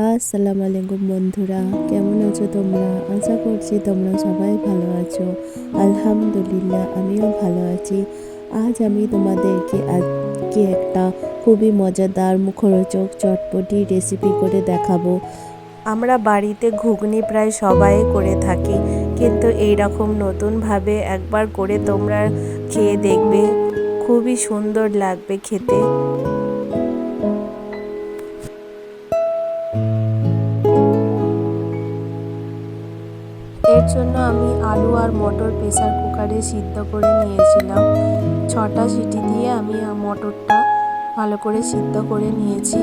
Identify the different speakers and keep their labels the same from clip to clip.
Speaker 1: আসসালামু আলাইকুম বন্ধুরা, কেমন আছো তোমরা? আশা করছি তোমরা সবাই ভালো আছো। আলহামদুলিল্লাহ, আমিও ভালো আছি। আজ আমি তোমাদেরকে আজকে একটা খুবই মজাদার মুখরোচক চটপটি রেসিপি করে দেখাবো। আমরা বাড়িতে ঘুগনি প্রায় সবাই করে থাকি, কিন্তু এই রকম নতুনভাবে একবার করে তোমরা খেয়ে দেখবে, খুবই সুন্দর লাগবে খেতে। এর জন্য আমি আলু আর মটর প্রেসার কুকারে সিদ্ধ করে নিয়েছিলাম। ছটা সিটি দিয়ে আমি মটরটা ভালো করে সিদ্ধ করে নিয়েছি।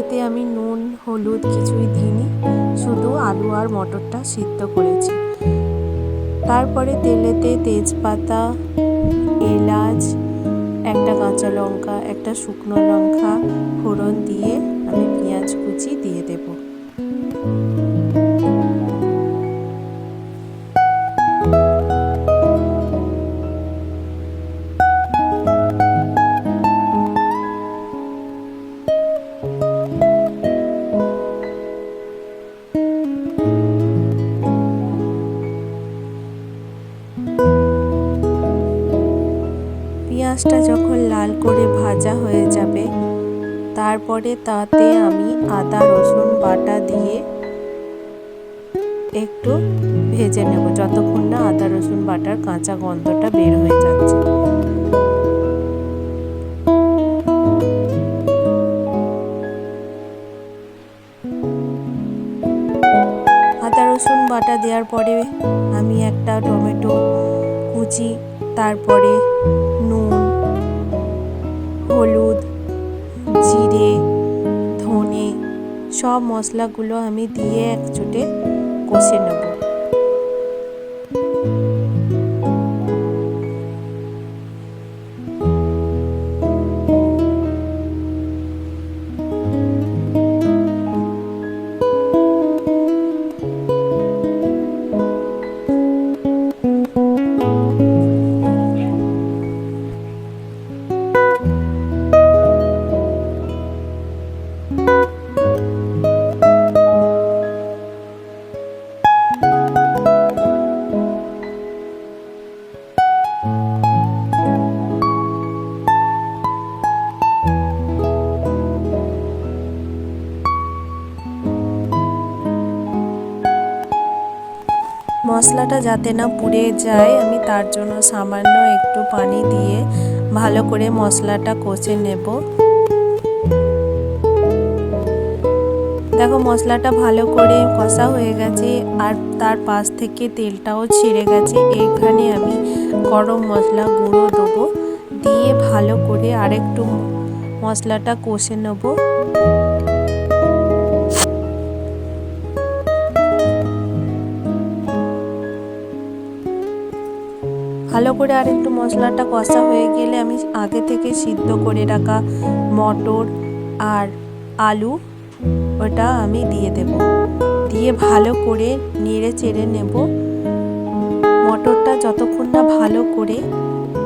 Speaker 1: এতে আমি নুন, হলুদ কিছুই দিইনি, শুধু আলু আর মটরটা সিদ্ধ করেছি। তারপরে তেলেতে তেজপাতা, এলাচ, একটা কাঁচা লঙ্কা, একটা শুকনো লঙ্কা ফোড়ন দিয়ে আমি পেঁয়াজ কুচি দিয়ে দেবো। পেঁয়াজটা যখন লাল করে ভাজা হয়ে যাবে, তারপরে তাতে আমি আদা, রসুন বাটা দিয়ে একটু ভেজে নেব যতক্ষণ না আদা, রসুন বাটার কাঁচা গন্ধটা বের হয়ে যাচ্ছে। আদা, রসুন বাটা দেওয়ার পরে আমি একটা টমেটো কুচি, তারপরে সব মশলাগুলো আমি দিয়ে একচুটে কষে নেব। মশলাটা যাতে না পুড়ে যায়, আমি তার জন্য সামান্য একটু পানি দিয়ে ভালো করে মশলাটা কষে নেব। দেখো, মশলাটা ভালো করে কষা হয়ে গেছে আর তার পাশ থেকে তেলটাও ছিঁড়ে গেছে। এখানে আমি গরম মশলা গুঁড়ো দেবো, দিয়ে ভালো করে আরেকটু মশলাটা কষে নেব। ভালো করে আর একটু মশলাটা কষা হয়ে গেলে আমি আগে থেকে সিদ্ধ করে রাখা মটর আর আলু, ওটা আমি দিয়ে দেব। দিয়ে ভালো করে নেড়ে চেড়ে নেব। মটরটা যতক্ষণ না ভালো করে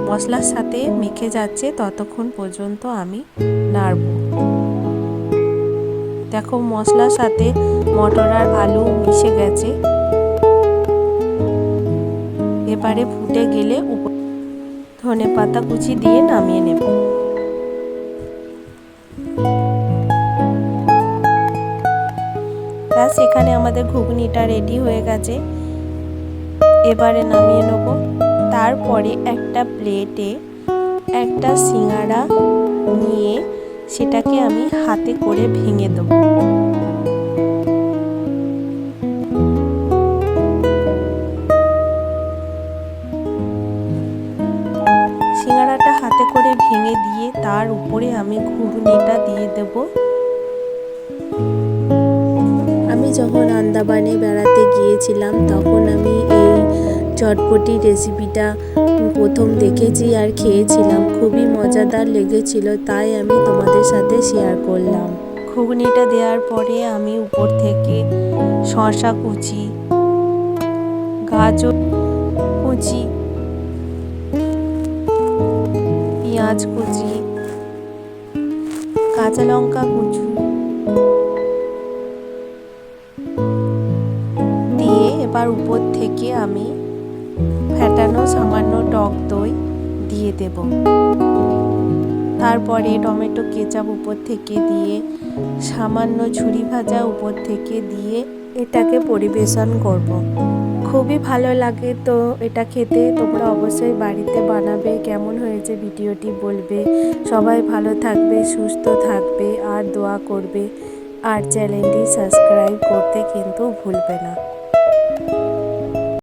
Speaker 1: মশলার সাথে মেখে যাচ্ছে, ততক্ষণ পর্যন্ত আমি নাড়ব। দেখো মশলার সাথে মটর আর আলু মিশে গেছে। এবারে ফুটে গেলে ধনে পাতা কুচি দিয়ে নামিয়ে নেব। এখানে আমাদের ঘুগনিটা রেডি হয়ে গেছে। এবারে নামিয়ে নেব। তারপরে একটা প্লেটে একটা সিঙ্গাড়া নিয়ে সেটাকে আমি হাতে করে ভেঙে দেবো। সিঙ্গারাটা হাতে করে ভেঙে দিয়ে তার উপরে আমি ঘুগনিটা দিয়ে দেব। আমি যখন আন্দামানে বেড়াতে গিয়েছিলাম, তখন আমি এই চটপটি রেসিপিটা প্রথম দেখেছি আর খেয়েছিলাম। খুবই মজাদার লেগেছিল, তাই আমি তোমাদের সাথে শেয়ার করলাম। ঘুগনিটা দেওয়ার পরে আমি উপর থেকে শশা কুচি, গাজর কুচি পেঁয়াজ কুচি, কাঁচা লঙ্কা কুচু দিয়ে এবার উপর থেকে আমি ফ্যাটানো সামান্য টক দই দিয়ে দেব। তারপরে টমেটো কেচাপ উপর থেকে দিয়ে, সামান্য ছুরি ভাজা উপর থেকে দিয়ে এটাকে পরিবেশন করব। খুবই ভালো লাগে তো এটা খেতে। তোমরা অবশ্যই বাড়িতে বানাবে। কেমন হয়েছে ভিডিওটি বলবে। সবাই ভালো থাকবে, সুস্থ থাকবে আর দোয়া করবে। আর চ্যানেলটি সাবস্ক্রাইব করতে কিন্তু ভুলবে না।